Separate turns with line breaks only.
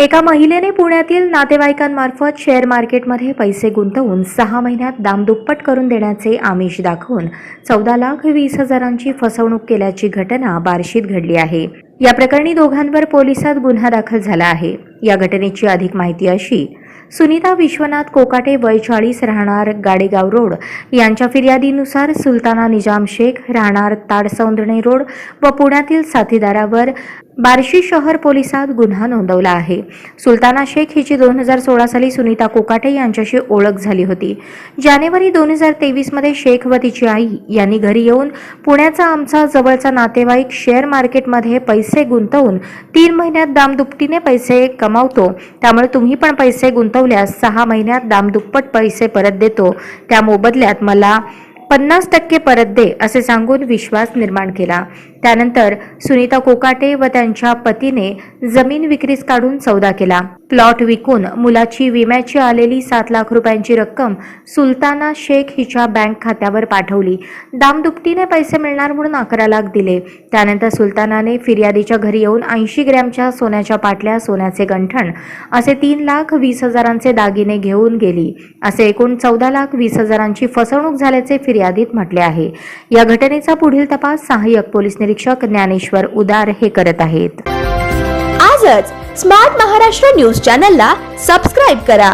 एका महिलेने पुण्यातील नातेवाईकांमार्फत शेअर मार्केटमध्ये पैसे गुंतवून सहा महिन्यात दामदुप्पट करून देण्याचे आमिष दाखवून चौदा लाख वीस हजारांची फसवणूक केल्याची घटना बार्शीत घडली आहे. या प्रकरणी दोघांवर पोलिसात गुन्हा दाखल झाला आहे. या घटनेची अधिक माहिती अशी सुनीता विश्वनाथ कोकाटे वय चाळीस राहणार गाडेगाव रोड. यांच्या फिर्यादीनुसार सुलताना निजाम शेख राहणार ताडसौंदणे रोड व पुण्यातील साथीदारावर बार्शी शहर पोलिसात गुन्हा नोंदवला आहे. सुलताना शेख हिची दोन हजार सोळा साली सुनीता कोकाटे यांच्याशी ओळख झाली होती. जानेवारी दोन हजार तेवीसमध्ये शेख व तिची आई यांनी घरी येऊन पुण्याचा आमचा जवळचा नातेवाईक शेअर मार्केटमध्ये पैसे गुंतवून तीन महिन्यात दामदुपटीने पैसे कमावतो. त्यामुळे तुम्ही पण पैसे गुंतवल्यास सहा महिन्यात दामदुप्पट पैसे परत देतो. त्या मोबदल्यात मला पन्नास टक्के परत दे असे सांगून विश्वास निर्माण केला. त्यानंतर सुनीता कोकाटे व त्यांच्या पतीने जमीन विक्रीस काढून सौदा केला. प्लॉट विकून मुलाची विम्याची आलेली सात लाख रुपयांची रक्कम सुलताना शेख हिच्या बँक खात्यावर पाठवली. दामदुपटीने पैसे मिळणार म्हणून अकरा लाख दिले. त्यानंतर सुलतानाने फिर्यादीच्या घरी येऊन ऐंशी ग्रॅमच्या सोन्याच्या पाटल्या सोन्याचे गंठण असे तीन लाख वीस हजारांचे दागिने घेऊन गेली. असे एकूण चौदा लाख वीस हजारांची फसवणूक झाल्याचे फिर्यादीत म्हटले आहे. या घटनेचा पुढील तपास सहाय्यक पोलीस निरीक्षक ज्ञानेश्वर उदार हे करत आहेत.
आजच स्मार्ट महाराष्ट्र न्यूज चॅनलला सबस्क्राईब करा.